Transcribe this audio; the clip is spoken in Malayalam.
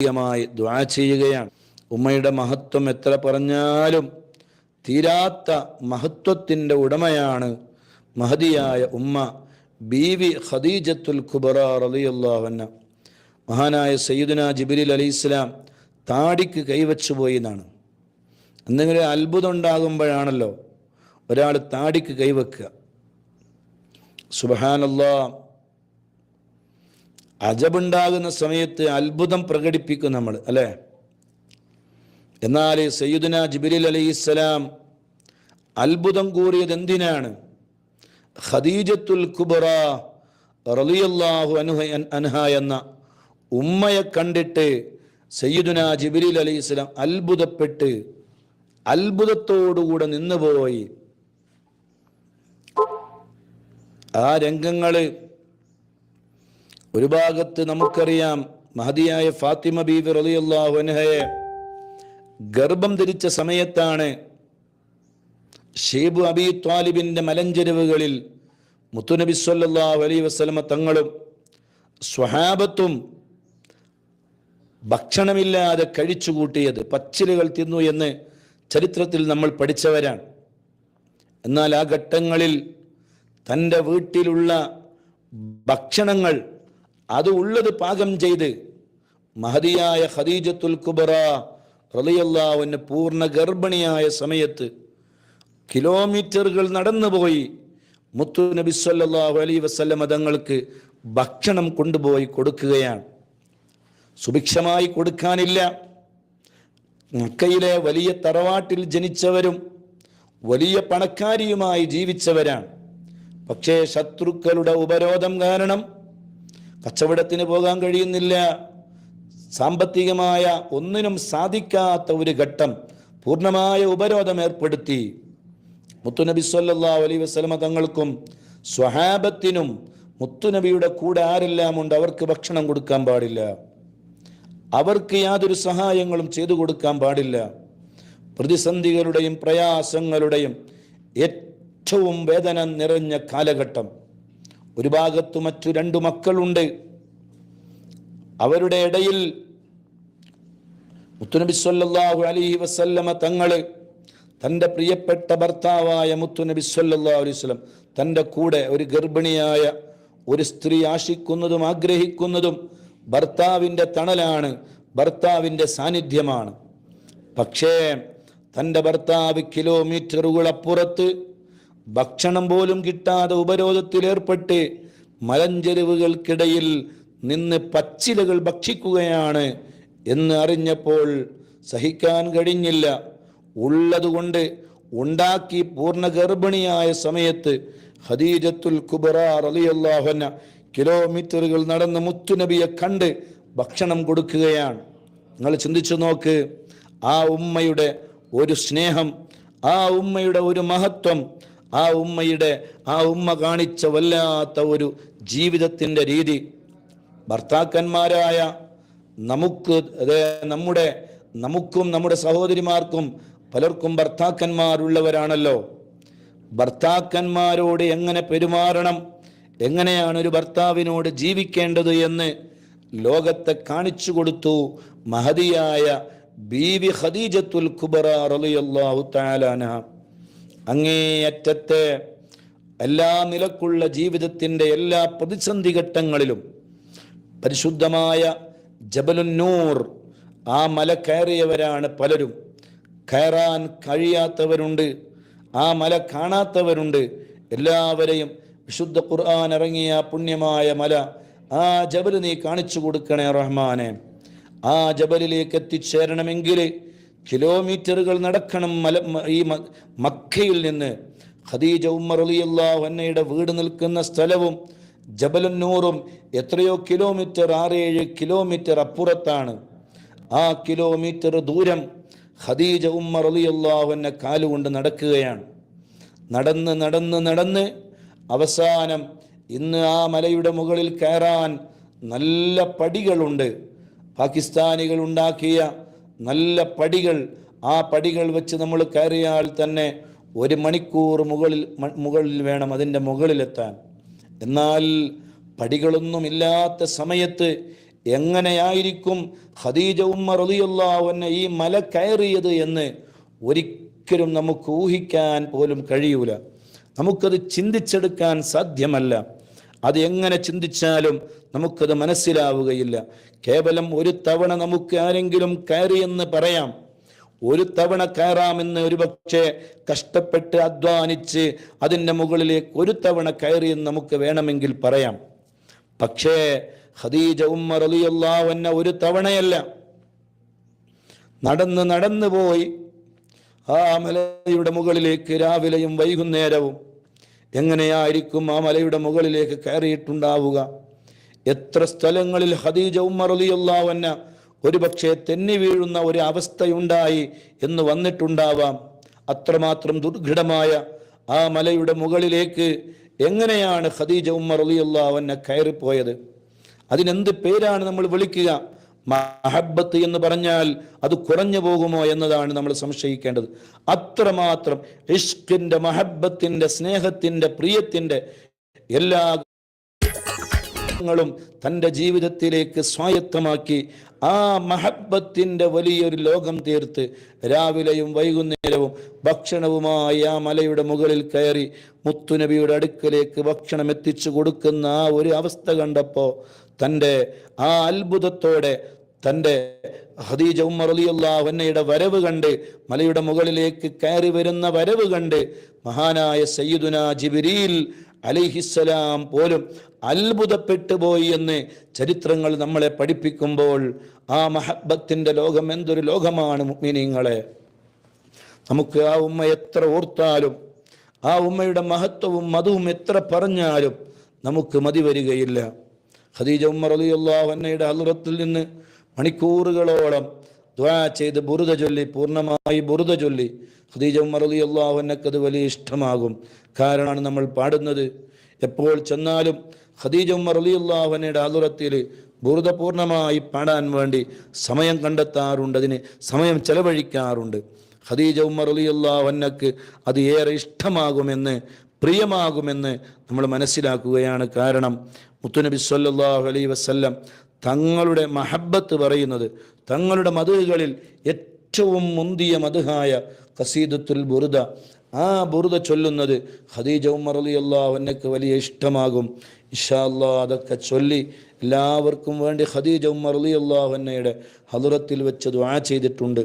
ായി ദ്വാ ചെയ്യുകയാണ്. ഉമ്മയുടെ മഹത്വം എത്ര പറഞ്ഞാലും തീരാത്ത മഹത്വത്തിന്റെ ഉടമയാണ് മഹതിയായ ഉമ്മ ബീവി ഖദീജത്തുൽ കുബറ റളിയല്ലാഹുഅൻഹ മഹാനായ സയ്യിദുന ജിബിരിൽ അലി ഇസ്ലാം താടിക്ക് കൈവച്ചു പോയി എന്നാണ്. എന്തെങ്കിലും അത്ഭുതം ഉണ്ടാകുമ്പോഴാണല്ലോ ഒരാൾ താടിക്ക് കൈവെക്കുക. സുബഹാനല്ലാ അജബുണ്ടാകുന്ന സമയത്ത് അത്ഭുതം പ്രകടിപ്പിക്കും നമ്മൾ അല്ലേ? എന്നാൽ സയ്യിദുന ജിബിരിൽ അലൈഹിസ്സലാം അത്ഭുതം കൂറിയത് എന്തിനാണ്? ഖദീജത്തുൽ കുബറ റളിയല്ലാഹു അനുഹ അൻഹ എന്ന ഉമ്മയെ കണ്ടിട്ട് സയ്യിദുന ജിബിരിൽ അലൈഹിസ്സലാം അത്ഭുതപ്പെട്ട് അത്ഭുതത്തോടുകൂടെ നിന്നുപോയി. ആ രംഗങ്ങൾ ഒരു ഭാഗത്ത് നമുക്കറിയാം മഹതിയായ ഫാത്തിമ ബീബി റളിയല്ലാഹു അൻഹയെ ഗർഭം ധരിച്ച സമയത്താണ് ഷേബു അബി ത്വാലിബിന്റെ മലഞ്ചെരുവുകളിൽ മുത്തുനബി സല്ലാഹു അലൈ വസ്ലമ തങ്ങളും സ്വഹാബത്തും ഭക്ഷണമില്ലാതെ കഴിച്ചുകൂട്ടിയത് പച്ചിലുകൾ തിന്നു എന്ന് ചരിത്രത്തിൽ നമ്മൾ പഠിച്ചവരാണ്. എന്നാൽ ആ ഘട്ടങ്ങളിൽ തന്റെ വീട്ടിലുള്ള ഭക്ഷണങ്ങൾ അത് ഉള്ളത് പാകം ചെയ്ത് മഹതിയായ ഖദീജത്തുൽ കുബറ റലിയല്ലാവിന് പൂർണ ഗർഭിണിയായ സമയത്ത് കിലോമീറ്ററുകൾ നടന്നുപോയി. മുത്തു നബി സല്ലാഹു അലൈഹി വസല്ലമ തങ്ങൾക്ക് ഭക്ഷണം കൊണ്ടുപോയി കൊടുക്കുകയാണ്. സുഭിക്ഷമായി കൊടുക്കാനില്ല. മക്കയിലെ വലിയ തറവാട്ടിൽ ജനിച്ചവരും വലിയ പണക്കാരിയുമായി ജീവിച്ചവരാണ്. പക്ഷേ ശത്രുക്കളുടെ ഉപരോധം കാരണം കച്ചവടത്തിന് പോകാൻ കഴിയുന്നില്ല. സാമ്പത്തികമായ ഒന്നിനും സാധിക്കാത്ത ഒരു ഘട്ടം പൂർണമായ ഉപരോധം ഏർപ്പെടുത്തി. മുത്തുനബി സല്ലാ അലൈ വസ്ലമ തങ്ങൾക്കും സ്വഹാബത്തിനും മുത്തുനബിയുടെ കൂടെ ആരെല്ലാം ഉണ്ട് അവർക്ക് ഭക്ഷണം കൊടുക്കാൻ പാടില്ല. അവർക്ക് യാതൊരു സഹായങ്ങളും ചെയ്തു കൊടുക്കാൻ പാടില്ല. പ്രതിസന്ധികളുടെയും പ്രയാസങ്ങളുടെയും ഏറ്റവും വേദന നിറഞ്ഞ കാലഘട്ടം. ഒരു ഭാഗത്ത് മറ്റു രണ്ടു മക്കളുണ്ട്. അവരുടെ ഇടയിൽ മുത്തുനബി സല്ലാഹു അലൈഹി വസല്ലമ തങ്ങൾ തന്റെ പ്രിയപ്പെട്ട ഭർത്താവായ മുത്തുനബി സല്ലാ അലൈഹി വസല്ലം തന്റെ കൂടെ ഒരു ഗർഭിണിയായ ഒരു സ്ത്രീ ആശിക്കുന്നതും ആഗ്രഹിക്കുന്നതും ഭർത്താവിന്റെ തണലാണ് ഭർത്താവിന്റെ സാന്നിധ്യമാണ്. പക്ഷേ തന്റെ ഭർത്താവ് കിലോമീറ്ററുകൾ അപ്പുറത്ത് ഭക്ഷണം പോലും കിട്ടാതെ ഉപരോധത്തിലേർപ്പെട്ട് മലഞ്ചെരുവുകൾക്കിടയിൽ നിന്ന് പച്ചിലകൾ ഭക്ഷിക്കുകയാണ് എന്ന് അറിഞ്ഞപ്പോൾ സഹിക്കാൻ കഴിഞ്ഞില്ല. ഉള്ളതുകൊണ്ട് ഉണ്ടാക്കി പൂർണ ഗർഭിണിയായ സമയത്ത് ഖദീജത്തുൽ കുബറ റളിയല്ലാഹുന കിലോമീറ്ററുകൾ നടന്ന് മുത്തുനബിയെ കണ്ട് ഭക്ഷണം കൊടുക്കുകയാണ്. നിങ്ങൾ ചിന്തിച്ചു നോക്ക് ആ ഉമ്മയുടെ ഒരു സ്നേഹം ആ ഉമ്മയുടെ ഒരു മഹത്വം ആ ഉമ്മയുടെ ആ ഉമ്മ കാണിച്ച വല്ലാത്ത ഒരു ജീവിതത്തിന്റെ രീതി. ഭർത്താക്കന്മാരായ നമുക്ക് അതെ നമ്മുടെ നമുക്കും നമ്മുടെ സഹോദരിമാർക്കും പലർക്കും ഭർത്താക്കന്മാരുള്ളവരാണല്ലോ. ഭർത്താക്കന്മാരോട് എങ്ങനെ പെരുമാറണം? എങ്ങനെയാണ് ഒരു ഭർത്താവിനോട് ജീവിക്കേണ്ടത് എന്ന് ലോകത്തെ കാണിച്ചു കൊടുത്തു മഹതിയായ ബീവി ഖദീജത്തുൽ കുബറ റളിയല്ലാഹു അങ്ങേയറ്റത്തെ എല്ലാ നിലക്കുള്ള ജീവിതത്തിന്റെ എല്ലാ പ്രതിസന്ധി ഘട്ടങ്ങളിലും പരിശുദ്ധമായ ജബലുന്നൂർ. ആ മല കയറിയവരാണ് പലരും. കയറാൻ കഴിയാത്തവരുണ്ട്. ആ മല കാണാത്തവരുണ്ട്. എല്ലാവരെയും വിശുദ്ധ ഖുർആൻ ഇറങ്ങിയ പുണ്യമായ മല. ആ ജബൽ നീ കാണിച്ചു കൊടുക്കണേ റഹ്മാനെ. ആ ജബലിലേക്ക് എത്തിച്ചേരണമെങ്കിൽ കിലോമീറ്ററുകൾ നടക്കണം മല ഈ മക്കയിൽ നിന്ന്. ഖദീജ ഉമ്മർ അലിയല്ലാഹു എന്നയുടെ വീട് നിൽക്കുന്ന സ്ഥലവും ജബലുന്നൂറും എത്രയോ കിലോമീറ്റർ ആറേഴ് കിലോമീറ്റർ അപ്പുറത്താണ്. ആ കിലോമീറ്റർ ദൂരം ഖദീജ ഉമ്മർ അലിയല്ലാഹു എന്നെ കാലുകൊണ്ട് നടക്കുകയാണ്. നടന്ന് നടന്ന് നടന്ന് അവസാനം ഇന്ന് ആ മലയുടെ മുകളിൽ കയറാൻ നല്ല പടികളുണ്ട്. പാകിസ്ഥാനികൾ ഉണ്ടാക്കിയ നല്ല പടികൾ. ആ പടികൾ വെച്ച് നമ്മൾ കയറിയാൽ തന്നെ ഒരു മണിക്കൂർ മുകളിൽ മുകളിൽ വേണം അതിന്റെ മുകളിലെത്താൻ. എന്നാൽ പടികളൊന്നുമില്ലാത്ത സമയത്ത് എങ്ങനെയായിരിക്കും ഖദീജ ഉമ്മ റളിയല്ലാഹുവിനെ ഈ മല കയറിയത് എന്ന് ഒരിക്കലും നമുക്ക് ഊഹിക്കാൻ പോലും കഴിയൂല. നമുക്കത് ചിന്തിച്ചെടുക്കാൻ സാധ്യമല്ല. അത് എങ്ങനെ ചിന്തിച്ചാലും നമുക്കത് മനസ്സിലാവുകയില്ല. കേവലം ഒരു തവണ നമുക്ക് ആരെങ്കിലും കയറിയെന്ന് പറയാം. ഒരു തവണ കയറാമെന്ന് ഒരുപക്ഷെ കഷ്ടപ്പെട്ട് അധ്വാനിച്ച് അതിന്റെ മുകളിലേക്ക് ഒരു തവണ കയറിയെന്ന് നമുക്ക് വേണമെങ്കിൽ പറയാം. പക്ഷേ ഖദീജ ഉമ്മർ അലിയല്ലാവെന്ന ഒരു തവണയല്ല. നടന്ന് നടന്നു പോയി. ആ മലയുടെ മുകളിലേക്ക് രാവിലെയും വൈകുന്നേരവും എങ്ങനെയായിരിക്കും ആ മലയുടെ മുകളിലേക്ക് കയറിയിട്ടുണ്ടാവുക? എത്ര സ്ഥലങ്ങളിൽ ഖദീജ ഉമ്മർ റളിയല്ലാഹുവിന് ഒരുപക്ഷെ തെന്നി വീഴുന്ന ഒരു അവസ്ഥയുണ്ടായി എന്ന് വന്നിട്ടുണ്ടാവാം. അത്രമാത്രം ദുർഘടമായ ആ മലയുടെ മുകളിലേക്ക് എങ്ങനെയാണ് ഖദീജ ഉമ്മർ റളിയല്ലാഹുവിനെ കയറിപ്പോയത്? അതിനെന്ത് പേരാണ് നമ്മൾ വിളിക്കുക? മഹബത്ത് എന്ന് പറഞ്ഞാൽ അത് കുറഞ്ഞു പോകുമോ എന്നതാണ് നമ്മൾ സംശയിക്കേണ്ടത്. അത്രമാത്രം ഇഷ്കിന്റെ മഹബത്തിന്റെ സ്നേഹത്തിന്റെ പ്രിയത്തിന്റെ എല്ലാ തന്റെ ജീവിതത്തിലേക്ക് സ്വായത്തമാക്കി ആ മഹബത്തിന്റെ വലിയൊരു ലോകം തീർത്ത് രാവിലെയും വൈകുന്നേരവും ഭക്ഷണവുമായി ആ മലയുടെ മുകളിൽ കയറി മുത്തുനബിയുടെ അടുക്കലേക്ക് ഭക്ഷണം എത്തിച്ചു കൊടുക്കുന്ന ആ ഒരു അവസ്ഥ കണ്ടപ്പോൾ തന്റെ ആ അത്ഭുതത്തോടെ തന്റെ ഹദീജ ഉമ്മർ അലിയല്ലാഹന്നയുടെ വരവ് കണ്ട് മലയുടെ മുകളിലേക്ക് കയറി വരുന്ന വരവ് കണ്ട് മഹാനായ സയ്യിദുന ജിബിരിൽ അലിഹിസ്സലാം പോലും അത്ഭുതപ്പെട്ടു പോയി എന്ന് ചരിത്രങ്ങൾ നമ്മളെ പഠിപ്പിക്കുമ്പോൾ ആ മഹബത്തിന്റെ ലോകം എന്തൊരു ലോകമാണ് മുഅ്മിനീങ്ങളെ. നമുക്ക് ആ ഉമ്മ എത്ര ഓർത്താലും ആ ഉമ്മയുടെ മഹത്വവും മതവും എത്ര പറഞ്ഞാലും നമുക്ക് മതി വരികയില്ല. ഖദീജ ഉമ്മർ അലിയുള്ള അൻഹയുടെ അലുറത്തിൽ നിന്ന് മണിക്കൂറുകളോളം ദ്വാ ചെയ്ത് ബുറുദ ചൊല്ലി പൂർണമായി ബുറുദ ചൊല്ലി. ഖദീജ ഉമ്മർ റളിയല്ലാഹു അൻഹക്ക് അത് വലിയ ഇഷ്ടമാകും. കാരണമാണ് നമ്മൾ പാടുന്നത്. എപ്പോൾ ചെന്നാലും ഖദീജ ഉമ്മർ റളിയല്ലാഹു അൻഹയുടെ ഹലുറത്തിൽ ബുറുദ പൂർണമായി പാടാൻ വേണ്ടി സമയം കണ്ടെത്താറുണ്ട്. അതിന് സമയം ചെലവഴിക്കാറുണ്ട്. ഖദീജ ഉമ്മർ റളിയല്ലാഹു അൻഹക്ക് അത് ഏറെ ഇഷ്ടമാകുമെന്ന് പ്രിയമാകുമെന്ന് നമ്മൾ മനസ്സിലാക്കുകയാണ്. കാരണം മുത്തുനബി സ്വല്ലല്ലാഹു അലൈഹി വസല്ലം തങ്ങളുടെ മഹബത്ത് പറയുന്നത് തങ്ങളുടെ മധുകളിൽ ഏറ്റവും മുന്തിയ മധുഹായ കസീദത്തുൽ ബുറുദ ആ ബുറുദ ചൊല്ലുന്നത് ഖദീജ ഉമർ അലി അള്ളാഹുവിനക്ക് വലിയ ഇഷ്ടമാകും. ഇൻഷാ അല്ലാ അതൊക്കെ ചൊല്ലി എല്ലാവർക്കും വേണ്ടി ഖദീജ ഉമർ അലി അള്ളാഹുവിനയുടെ ഹലുറത്തിൽ വെച്ച് ദുആ ചെയ്തിട്ടുണ്ട്.